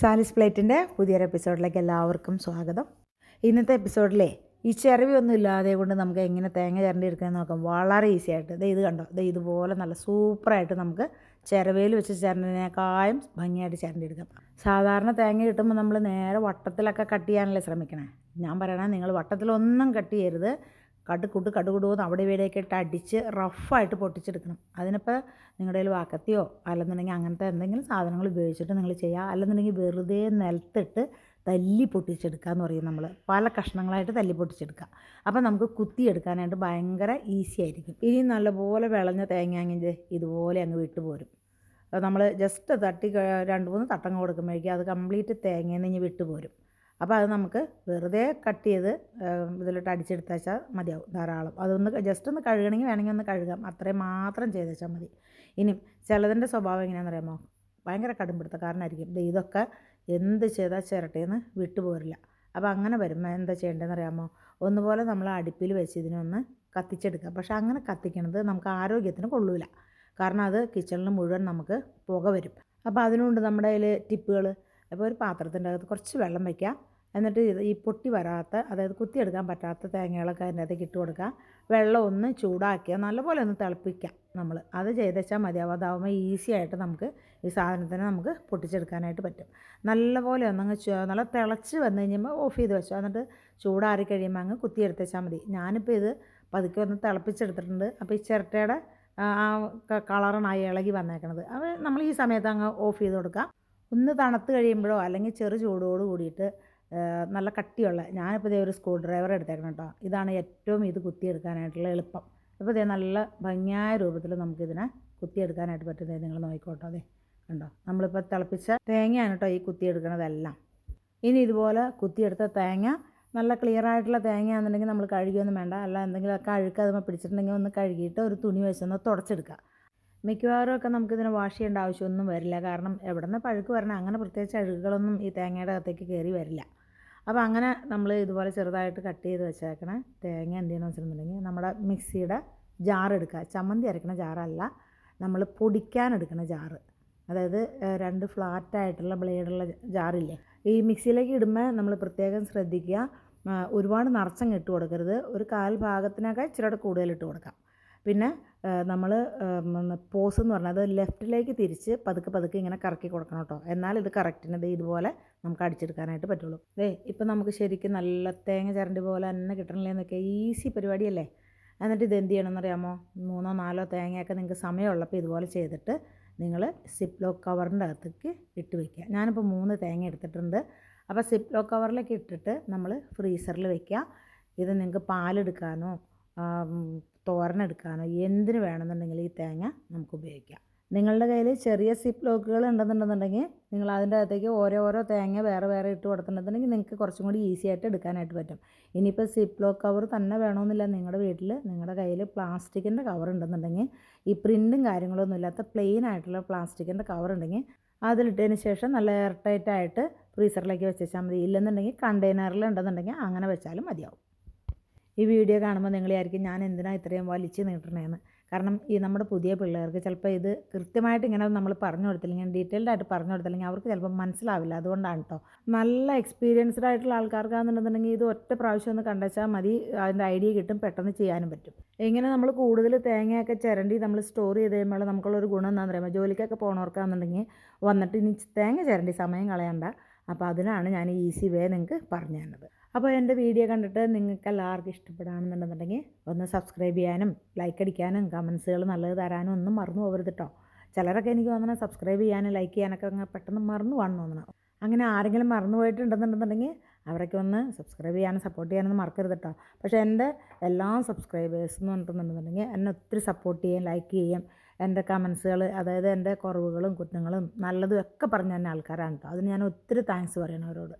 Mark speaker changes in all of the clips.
Speaker 1: സാലിസ് പ്ലേറ്റിന്റെ പുതിയൊരു എപ്പിസോഡിലേക്ക് എല്ലാവർക്കും സ്വാഗതം. ഇന്നത്തെ എപ്പിസോഡിലെ ഈ ചിരവിയൊന്നും ഇല്ലാതെ കൊണ്ട് നമുക്ക് എങ്ങനെ തേങ്ങ ചിരണ്ടി എടുക്കാൻ നോക്കാം. വളരെ ഈസി ആയിട്ട്. ഇത് ഇത് കണ്ടോ? ഇത് ഇതുപോലെ നല്ല സൂപ്പറായിട്ട് നമുക്ക് ചിരവയിൽ വെച്ച് ചിരണ്ടിനേക്കാളും ഭംഗിയായിട്ട് ചിരണ്ടി എടുക്കാം സാധാരണ തേങ്ങ കിട്ടുമ്പോൾ നമ്മൾ നേരെ വട്ടത്തിലൊക്കെ കട്ട് ചെയ്യാനല്ലേ ശ്രമിക്കണേ? ഞാൻ പറയണേ നിങ്ങൾ വട്ടത്തിലൊന്നും കട്ട് ചെയ്യരുത്. കടുക്കുട്ട് കടുകുടുവെന്ന് അവിടെ ഇവിടെയൊക്കെ ഇട്ട് അടിച്ച് റഫായിട്ട് പൊട്ടിച്ചെടുക്കണം. അതിനിപ്പോൾ നിങ്ങളുടെ കയ്യിൽ വാക്കത്തിയോ അല്ലെന്നുണ്ടെങ്കിൽ അങ്ങനത്തെ എന്തെങ്കിലും സാധനങ്ങൾ ഉപയോഗിച്ചിട്ട് നിങ്ങൾ ചെയ്യുക അല്ലെന്നുണ്ടെങ്കിൽ വെറുതെ നിലത്തിട്ട് തല്ലി പൊട്ടിച്ചെടുക്കുക എന്ന് പറയും നമ്മൾ പല കഷ്ണങ്ങളായിട്ട് തല്ലി പൊട്ടിച്ചെടുക്കുക അപ്പോൾ നമുക്ക് കുത്തിയെടുക്കാനായിട്ട് ഭയങ്കര ഈസി ആയിരിക്കും. ഇനി നല്ലപോലെ വിളഞ്ഞ തേങ്ങാങ്ങിന്റെ ഇതുപോലെ അങ്ങ് വിട്ടു പോരും. അപ്പോൾ നമ്മൾ ജസ്റ്റ് തട്ടി രണ്ട് മൂന്ന് തട്ടങ്ങ് കൊടുക്കുമ്പോഴേക്കും അത് കംപ്ലീറ്റ് തേങ്ങയിൽ നിന്ന് വിട്ടു പോരും. അപ്പോൾ അത് നമുക്ക് വെറുതെ കട്ട് ചെയ്ത് ഇതിലോട്ട് അടിച്ചെടുത്ത് വെച്ചാൽ മതിയാവും ധാരാളം. അതൊന്ന് ജസ്റ്റ് ഒന്ന് കഴുകണമെങ്കിൽ വേണമെങ്കിൽ ഒന്ന് കഴുകാം. അത്രയും മാത്രം ചെയ്ത് വെച്ചാൽ മതി. ഇനി ചിലതിന്റെ സ്വഭാവം എങ്ങനെയാണെന്ന് അറിയാമോ? ഭയങ്കര കടുംപിടുത്തക്കാരനായിരിക്കും ഇതൊക്കെ എന്ത് ചെയ്താൽ ചിരട്ടയെന്ന് വിട്ടുപോരില്ല അപ്പോൾ അങ്ങനെ വരുമ്പോൾ എന്താ ചെയ്യേണ്ടതെന്ന് അറിയാമോ? ഒന്നുപോലെ നമ്മൾ അടുപ്പിൽ വെച്ച് ഇതിനൊന്ന് കത്തിച്ചെടുക്കുക. പക്ഷെ അങ്ങനെ കത്തിക്കണത് നമുക്ക് ആരോഗ്യത്തിന് കൊള്ളൂല. കാരണം അത് കിച്ചണിൽ മുഴുവൻ നമുക്ക് പുക വരും. അപ്പോൾ അതിനുകൊണ്ട് നമ്മുടെ കയ്യിൽ ടിപ്പുകൾ അപ്പോൾ ഒരു പാത്രത്തിന്റെ അകത്ത് കുറച്ച് വെള്ളം വയ്ക്കുക. എന്നിട്ട് ഈ പൊട്ടി വരാത്ത അതായത് കുത്തിയെടുക്കാൻ പറ്റാത്ത തേങ്ങകളൊക്കെ അകത്ത് ഇട്ട് കൊടുക്കുക. വെള്ളം ഒന്ന് ചൂടാക്കിയ നല്ലപോലെ ഒന്ന് തിളപ്പിക്കുക നമ്മൾ. അത് ചെയ്തേച്ചാൽ മതിയാവും അതാവുമ്പോൾ ഈസി ആയിട്ട് നമുക്ക് ഈ സാധനത്തിനെ നമുക്ക് പൊട്ടിച്ചെടുക്കാനായിട്ട് പറ്റും. നല്ലപോലെ ഒന്നങ്ങ് നല്ല തിളച്ച് വന്നു കഴിഞ്ഞുമ്പോൾ ഓഫ് ചെയ്ത് വെച്ചോ. എന്നിട്ട് ചൂടാറി കഴിയുമ്പോൾ അങ്ങ് കുത്തിയെടുത്തേച്ചാൽ മതി. ഞാനിപ്പോൾ ഇത് പതുക്കെ ഒന്ന് തിളപ്പിച്ചെടുത്തിട്ടുണ്ട്. അപ്പോൾ ഈ ചിരട്ടയുടെ ആ കളറാണ് ഇളകി വന്നേക്കണത്. അത് നമ്മൾ ഈ സമയത്ത് അങ്ങ് ഓഫ് ചെയ്ത് കൊടുക്കുക ഒന്ന് തണുത്ത് കഴിയുമ്പോഴോ അല്ലെങ്കിൽ ചെറു ചൂടോട് കൂടിയിട്ട് നല്ല കട്ടിയുള്ള ഞാനിപ്പോൾ ഇതേ ഒരു സ്ക്രൂ ഡ്രൈവർ എടുത്തേക്കണം കേട്ടോ ഇതാണ് ഏറ്റവും ഇത് കുത്തിയെടുക്കാനായിട്ടുള്ള എളുപ്പം. അപ്പോൾ ഇതേ നല്ല ഭംഗിയായ രൂപത്തിൽ നമുക്കിതിനെ കുത്തിയെടുക്കാനായിട്ട് പറ്റുന്നത് നിങ്ങൾ നോക്കിക്കോട്ടോ അതെ കണ്ടോ? നമ്മളിപ്പോൾ തിളപ്പിച്ച തേങ്ങയാണ് കേട്ടോ ഈ കുത്തിയെടുക്കണതെല്ലാം. ഇനി ഇതുപോലെ കുത്തിയെടുത്ത തേങ്ങ നല്ല ക്ലിയർ ആയിട്ടുള്ള തേങ്ങയാണെന്നുണ്ടെങ്കിൽ നമ്മൾ കഴുകിയൊന്നും വേണ്ട. അല്ല എന്തെങ്കിലുമൊക്കെ അഴുക്ക് അതുമ്പോൾ പിടിച്ചിട്ടുണ്ടെങ്കിൽ ഒന്ന് കഴുകിയിട്ട് ഒരു തുണി വെച്ചൊന്ന് തുടച്ചെടുക്കുക. മിക്കവാറും ഒക്കെ നമുക്കിതിനെ വാഷ് ചെയ്യേണ്ട ആവശ്യമൊന്നും വരില്ല. കാരണം എവിടെ നിന്ന് പഴുക്ക് വരണം അങ്ങനെ പ്രത്യേകിച്ച് അഴുകുകളൊന്നും ഈ തേങ്ങയുടെ അകത്തേക്ക് കയറി വരില്ല. അപ്പോൾ അങ്ങനെ നമ്മൾ ഇതുപോലെ ചെറുതായിട്ട് കട്ട് ചെയ്ത് വെച്ചേക്കണ. തേങ്ങ എന്ത് ചെയ്യണമെന്ന് വെച്ചിട്ടുണ്ടെങ്കിൽ നമ്മുടെ മിക്സിയുടെ ജാർ എടുക്കുക. ചമ്മന്തി അരക്കണ ജാറല്ല നമ്മൾ പൊടിക്കാൻ എടുക്കുന്ന ജാറ് അതായത് രണ്ട് ഫ്ലാറ്റായിട്ടുള്ള ബ്ലേഡുള്ള ജാറില്ലേ ഈ മിക്സിയിലേക്ക് ഇടുമ്പോൾ നമ്മൾ പ്രത്യേകം ശ്രദ്ധിക്കുക. ഒരുപാട് നിറച്ചങ്ങ് ഇട്ട് കൊടുക്കരുത്. ഒരു കാൽ ഭാഗത്തിനൊക്കെ ഇച്ചിരി കൂടുതൽ ഇട്ട് കൊടുക്കാം. പിന്നെ നമ്മൾ പോസ് എന്ന് പറഞ്ഞാൽ അത് ലെഫ്റ്റിലേക്ക് തിരിച്ച് പതുക്കെ പതുക്കെ ഇങ്ങനെ കറക്കി കൊടുക്കണം കേട്ടോ. എന്നാൽ ഇത് കറക്റ്റിന് ഇതുപോലെ നമുക്ക് അടിച്ചെടുക്കാനായിട്ട് പറ്റുള്ളൂ. ദേ ഇപ്പം നമുക്ക് ശരിക്കും നല്ല തേങ്ങ ചരണ്ടി പോലെ തന്നെ കിട്ടണില്ലേ എന്നൊക്കെ ഈസി പരിപാടിയല്ലേ? എന്നിട്ട് ഇത് എന്ത് ചെയ്യണമെന്ന് അറിയാമോ മൂന്നോ നാലോ തേങ്ങയൊക്കെ നിങ്ങൾക്ക് സമയമുള്ളപ്പോൾ ഇതുപോലെ ചെയ്തിട്ട് നിങ്ങൾ സിപ്പ് ലോക്ക് കവറിന്റെ അകത്തേക്ക് ഇട്ട് വയ്ക്കുക ഞാനിപ്പോൾ മൂന്ന് തേങ്ങ എടുത്തിട്ടുണ്ട്. അപ്പോൾ സിപ്പ് ലോക്ക് കവറിലേക്ക് ഇട്ടിട്ട് നമ്മൾ ഫ്രീസറിൽ വയ്ക്കുക ഇത് നിങ്ങൾക്ക് പാലെടുക്കാനോ തോരനെടുക്കാനോ എന്തിന് വേണമെന്നുണ്ടെങ്കിൽ ഈ തേങ്ങ നമുക്ക് ഉപയോഗിക്കാം. നിങ്ങളുടെ കയ്യിൽ ചെറിയ സിപ്പ് ലോക്കുകൾ ഉണ്ടെന്നുണ്ടെന്നുണ്ടെങ്കിൽ നിങ്ങൾ അതിന്റെ അകത്തേക്ക് ഓരോ ഓരോ തേങ്ങ വേറെ വേറെ ഇട്ട് കൊടുത്തിട്ടുണ്ടെന്നുണ്ടെങ്കിൽ നിങ്ങൾക്ക് കുറച്ചും കൂടി ഈസി ആയിട്ട് എടുക്കാനായിട്ട് പറ്റും. ഇനിയിപ്പോൾ സിപ്പ് ലോക്ക് കവർ തന്നെ വേണമെന്നില്ല. നിങ്ങളുടെ വീട്ടിൽ നിങ്ങളുടെ കയ്യിൽ പ്ലാസ്റ്റിക്കിന്റെ കവർ ഉണ്ടെന്നുണ്ടെങ്കിൽ ഈ പ്രിന്റും കാര്യങ്ങളൊന്നും ഇല്ലാത്ത പ്ലെയിൻ ആയിട്ടുള്ള പ്ലാസ്റ്റിക്കിന്റെ കവർ ഉണ്ടെങ്കിൽ അതിലിട്ടതിന് ശേഷം നല്ല എയർ ടൈറ്റായിട്ട് ഫ്രീസറിലേക്ക് വെച്ചാൽ മതി. ഇല്ലെന്നുണ്ടെങ്കിൽ കണ്ടെയ്നറിൽ ഉണ്ടെന്നുണ്ടെങ്കിൽ അങ്ങനെ വെച്ചാലും മതിയാവും. ഈ വീഡിയോ കാണുമ്പോൾ നിങ്ങൾ വിചാരിക്കും ഞാൻ എന്തിനാ ഇത്രയും വലിച്ചു നീട്ടണേന്ന്. കാരണം ഈ നമ്മുടെ പുതിയ പിള്ളേർക്ക് ചിലപ്പോൾ ഇത് കൃത്യമായിട്ട് ഇങ്ങനെ നമ്മൾ പറഞ്ഞു കൊടുത്തില്ലെങ്കിൽ ഡീറ്റെയിൽഡ് ആയിട്ട് പറഞ്ഞു കൊടുത്തില്ലെങ്കിൽ അവർക്ക് ചിലപ്പോൾ മനസ്സിലാവില്ല. അതുകൊണ്ടാണ് കേട്ടോ നല്ല എക്സ്പീരിയൻസ്ഡ് ആയിട്ടുള്ള ആൾക്കാർക്കാണെന്നുണ്ടെന്നുണ്ടെങ്കിൽ ഇത് ഒറ്റ പ്രാവശ്യം ഒന്ന് കണ്ടുവച്ചാൽ മതി. അതിന്റെ ഐഡിയ കിട്ടും പെട്ടെന്ന് ചെയ്യാനും പറ്റും. ഇങ്ങനെ നമ്മൾ കൂടുതൽ തേങ്ങയൊക്കെ ചിരണ്ടി നമ്മൾ സ്റ്റോർ ചെയ്ത് കഴിയുമ്പോൾ നമുക്കുള്ളൊരു ഗുണം എന്താണെന്ന് പറയുമ്പോൾ ജോലിക്കൊക്കെ പോകണവർക്കാണെന്നുണ്ടെങ്കിൽ വന്നിട്ട് ഇനി തേങ്ങ ചിരണ്ടി സമയം കളയണ്ട. അപ്പോൾ അതിനാണ് ഞാൻ ഈസി വേ നിങ്ങൾക്ക് പറഞ്ഞു തന്നത്. അപ്പോൾ എന്റെ വീഡിയോ കണ്ടിട്ട് നിങ്ങൾക്ക് എല്ലാവർക്കും ഇഷ്ടപ്പെടുകയാണെന്നുണ്ടെന്നുണ്ടെങ്കിൽ ഒന്ന് സബ്സ്ക്രൈബ് ചെയ്യാനും ലൈക്ക് അടിക്കാനും കമൻസുകൾ നല്ലത് തരാനും ഒന്നും മറന്നു പോകരുത് കേട്ടോ ചിലരൊക്കെ എനിക്ക് തോന്നണം സബ്സ്ക്രൈബ് ചെയ്യാനും ലൈക്ക് ചെയ്യാനൊക്കെ അങ്ങ് പെട്ടെന്ന് മറന്നു പോകണം തോന്നണം. അങ്ങനെ ആരെങ്കിലും മറന്നു പോയിട്ടുണ്ടെന്നുണ്ടെന്നുണ്ടെങ്കിൽ അവരൊക്കെ ഒന്ന് സബ്സ്ക്രൈബ് ചെയ്യാനും സപ്പോർട്ട് ചെയ്യാനൊന്നും മറക്കരുത് കേട്ടോ പക്ഷേ എന്റെ എല്ലാ സബ്സ്ക്രൈബേഴ്സ് എന്ന് പറഞ്ഞിട്ടുണ്ടെന്നുണ്ടെങ്കിൽ എന്നെ ഒത്തിരി സപ്പോർട്ട് ചെയ്യും ലൈക്ക് ചെയ്യും. എന്റെ കമൻസുകൾ അതായത് എന്റെ കുറവുകളും കുറ്റങ്ങളും നല്ലതും ഒക്കെ പറഞ്ഞു തന്നെ ആൾക്കാരാണ് കേട്ടോ അതിന് ഞാൻ ഒത്തിരി താങ്ക്സ് പറയണം അവരോട്.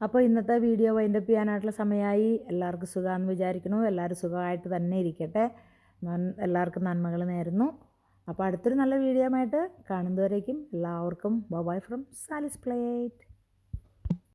Speaker 1: അപ്പോൾ ഇന്നത്തെ വീഡിയോ വൈൻഡപ്പ് ചെയ്യാനായിട്ടുള്ള സമയമായി എല്ലാവർക്കും സുഖമാണെന്ന് വിചാരിക്കുന്നു. എല്ലാവരും സുഖമായിട്ട് തന്നെ ഇരിക്കട്ടെ. എല്ലാവർക്കും നന്മകൾ നേരുന്നു. അപ്പോൾ അടുത്തൊരു നല്ല വീഡിയോ ആയിട്ട് കാണുന്നവരേക്കും എല്ലാവർക്കും ബൈ ഫ്രം സാലിസ് പ്ലേറ്റ്